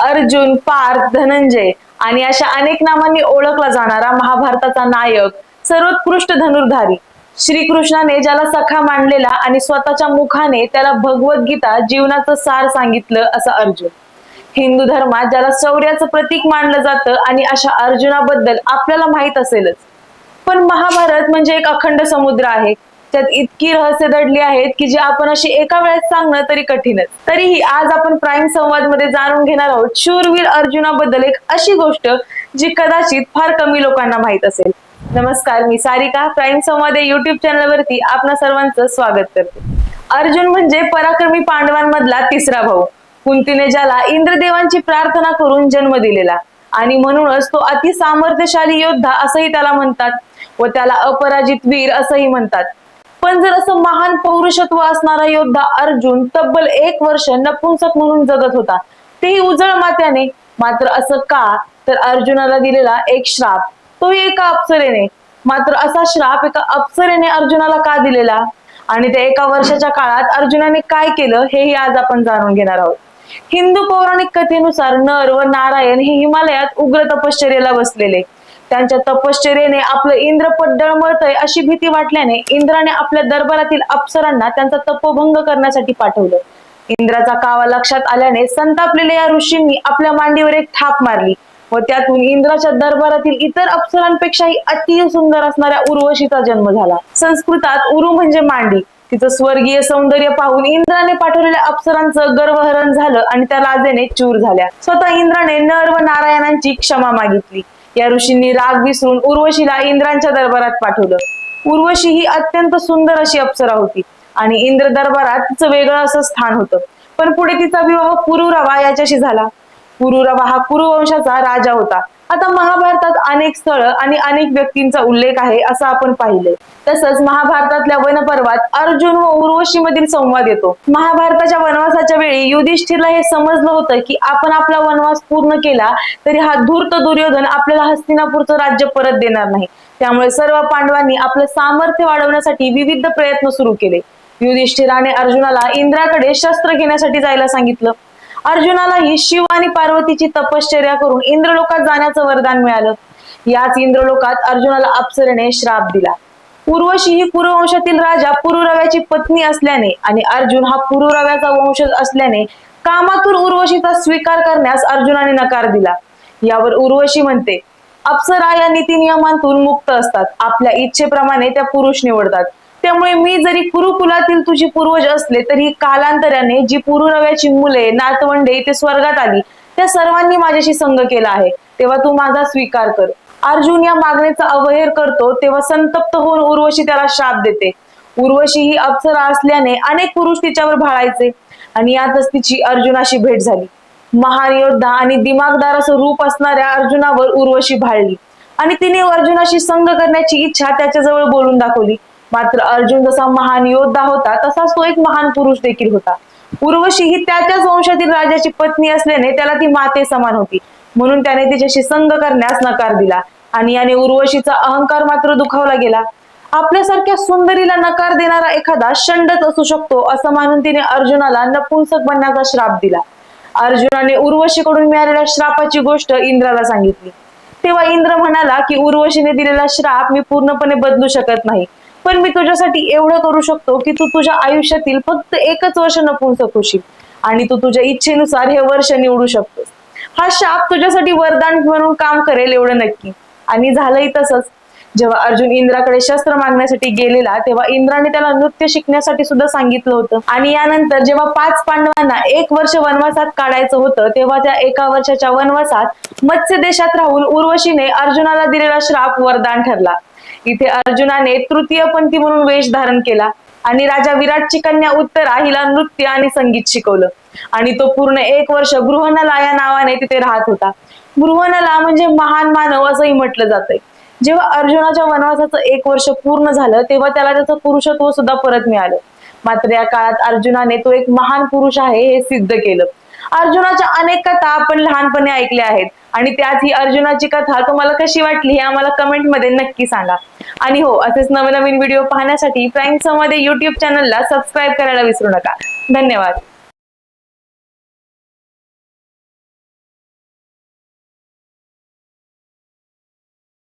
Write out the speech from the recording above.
अर्जुन पार्थ धनंजय आणि अशा अनेक नावांनी ओळखला जाणारा महाभारताचा नायक सर्वोत्कृष्ट धनुर्धारी. श्रीकृष्णाने ज्याला सखा मांडलेला आणि स्वतःच्या मुखाने त्याला भगवद्गीता जीवनाचं सार सांगितलं असं अर्जुन. हिंदू धर्मात ज्याला शौर्याचं प्रतीक मानलं जातं आणि अशा अर्जुनाबद्दल आपल्याला माहीत असेलच. पण महाभारत म्हणजे एक अखंड समुद्र आहे. त्यात इतकी रहस्य दडली आहेत की जे आपण अशी एका वेळेस सांगणं तरी कठीणच तरीही आज आपण प्राईम संवादमध्ये जाणून घेणार आहोत. शूरवीर अर्जुनाबद्दल एक अशी गोष्ट जी कदाचित फार कमी लोकांना माहीत असेल. नमस्कार मी सारिका. प्राईम संवाद या युट्यूब चॅनलवरती आपणा सर्वांचं स्वागत करते. अर्जुन म्हणजे पराक्रमी पांडवांमधला तिसरा भाऊ. कुंतीने ज्याला इंद्रदेवांची प्रार्थना करून जन्म दिलेला आणि म्हणूनच तो अति सामर्थ्यशाली योद्धा असंही त्याला म्हणतात व त्याला अपराजित वीर असंही म्हणतात. पण जर असं महान पौरुषत्व असणारा योद्धा अर्जुन तब्बल एक वर्ष नपुंसक म्हणून जगत होता. तेही उजळ मात्याने मात्र असं का? तर अर्जुनाला दिलेला एक श्राप. तोही एका अप्सरेने मात्र असा श्राप एका अप्सरेने अर्जुनाला का दिलेला? आणि त्या एका वर्षाच्या काळात अर्जुनाने काय केलं हेही आज आपण जाणून घेणार आहोत. हिंदू पौराणिक कथेनुसार नर व नारायण हे हिमालयात उग्र तपश्चर्याला बसलेले. त्यांच्या तपश्चर्याने आपलं इंद्रपट डळमळतय अशी भीती वाटल्याने इंद्राने आपल्या दरबारातील अप्सरांना त्यांचा तपोभंग करण्यासाठी पाठवलं. इंद्राचा कावा लक्षात आल्याने संतापलेल्या या ऋषींनी आपल्या मांडीवर एक थाप मारली व त्यातून इंद्राच्या दरबारातील इतर अप्सरांपेक्षाही अति सुंदर असणाऱ्या उर्वशीचा जन्म झाला. संस्कृतात उरु म्हणजे मांडी. तिचं स्वर्गीय सौंदर्य पाहून इंद्राने पाठवलेल्या अप्सरांचं गर्वहरण झालं आणि त्या राजेने चूर झाल्या. स्वतः इंद्राने नर व नारायणांची क्षमा मागितली. या ऋषींनी राग विसरून उर्वशीला इंद्रांच्या दरबारात पाठवलं. उर्वशी ही अत्यंत सुंदर अशी अप्सरा होती आणि इंद्र दरबारात तिचं वेगळं असं स्थान होतं. पण पुढे तिचा विवाह पुरुरवा याच्याशी झाला. पुरुरवा हा कुरुवंशाचा राजा होता. आता महाभारतात अनेक स्थळ आणि अनेक व्यक्तींचा उल्लेख आहे असं आपण पाहिले तसंच महाभारतातल्या वनपर्वात अर्जुन व उर्वशी मधील संवाद येतो. महाभारताच्या वनवासाच्या वेळी युधिष्ठिरला हे समजलं होतं की आपण आपला वनवास पूर्ण केला तरी हा धूर्त दुर्योधन आपल्याला हस्तिनापूरचं राज्य परत देणार नाही. त्यामुळे सर्व पांडवांनी आपलं सामर्थ्य वाढवण्यासाठी विविध प्रयत्न सुरू केले. युधिष्ठिराने अर्जुनाला इंद्राकडे शस्त्र घेण्यासाठी जायला सांगितलं. अर्जुनालाही शिव आणि पार्वतीची तपश्चर्या करून इंद्रलोकात जाण्याचं वरदान मिळालं. याच इंद्रलोकात अर्जुनाला अप्सरेने श्राप दिला. पूर्वशी ही पुरुवंशातील राजा पुरुरव्याची पत्नी असल्याने आणि अर्जुन हा पुरुरव्याचा वंशज असल्याने कामातून उर्वशीचा स्वीकार करण्यास अर्जुनाने नकार दिला. यावर उर्वशी म्हणते अप्सरा या नीती नियमांतून मुक्त असतात. आपल्या इच्छेप्रमाणे त्या पुरुष निवडतात. त्यामुळे मी जरी कुरुकुलातील तुझी पूर्वज असले तरी कालांतराने जी पुरुरव्याची मुले नातवंडे ते स्वर्गात आली त्या सर्वांनी माझ्याशी संग केला आहे. तेव्हा तू माझा स्वीकार कर. अर्जुन या मागणीचा अवहेर करतो तेव्हा संतप्त होऊन उर्वशी त्याला श्राप देते. उर्वशी ही अप्सरा असल्याने अनेक पुरुष तिच्यावर भाळायचे आणि यातच तिची अर्जुनाशी भेट झाली. महान योद्धा आणि दिमागदार असं रूप असणाऱ्या अर्जुनावर उर्वशी भाळली. आणि तिने अर्जुनाशी संग करण्याची इच्छा त्याच्याजवळ बोलून दाखवली. मात्र अर्जुन जसा महान योद्धा होता तसाच तो एक महान पुरुष देखील होता. उर्वशी ही त्याच्याच वंशातील राजाची पत्नी असल्याने त्याला ती माते समान होती. म्हणून त्याने तिच्याशी संग करण्यास नकार दिला आणि याने उर्वशीचा अहंकार मात्र दुखावला गेला. आपल्यासारख्या सुंदरीला नकार देणारा एखादा शंडच असू शकतो असं मानून तिने अर्जुनाला नपुंसक बनण्याचा श्राप दिला. अर्जुनाने उर्वशीकडून मिळालेल्या श्रापाची गोष्ट इंद्राला सांगितली. तेव्हा इंद्र म्हणाला की उर्वशीने दिलेला श्राप मी पूर्णपणे बदलू शकत नाही. पण मी तुझ्यासाठी एवढं करू शकतो की तू तुझ्या आयुष्यातील फक्त एकच वर्ष नपुंसक होशील आणि तू तुझ्या इच्छेनुसार हे वर्ष निवडू शकतोस. हा शाप तुझ्यासाठी वरदान म्हणून काम करेल एवढं नक्की. आणि झालंही तसंच. जेव्हा अर्जुन इंद्राकडे शस्त्र मागण्यासाठी गेलेला तेव्हा इंद्राने त्याला नृत्य शिकण्यासाठी सुद्धा सांगितलं होतं. आणि यानंतर जेव्हा पाच पांडवांना एक वर्ष वनवासात काढायचं होतं तेव्हा त्या एका वर्षाच्या वनवासात मत्स्य देशात राहून उर्वशीने अर्जुनाला दिलेला श्राप वरदान ठरला. इथे अर्जुनाने तृतीय पंथी म्हणून वेश धारण केला आणि राजा विराटची कन्या उत्तरा हिला नृत्य आणि संगीत शिकवलं. आणि तो पूर्ण एक वर्ष गृहनला या नावाने तिथे राहत होता. गृहनला म्हणजे महान मानव असंही म्हटलं जातंय. जेव्हा अर्जुनाच्या वनवासाचं एक वर्ष पूर्ण झालं तेव्हा त्याला त्याचं पुरुषत्व सुद्धा परत मिळालं. मात्र या काळात अर्जुनाने तो एक महान पुरुष आहे हे सिद्ध केलं. अर्जुनाच्या अनेक कथा आपण लहानपणी ऐकल्या आहेत. आणि त्यात ही अर्जुनाची कथा तुम्हाला कशी वाटली हे आम्हाला कमेंटमध्ये नक्की सांगा. आणि हो असेच नवनवीन व्हिडिओ पाहण्यासाठी प्राईममध्ये युट्यूब चॅनलला सबस्क्राईब करायला विसरू नका. धन्यवाद.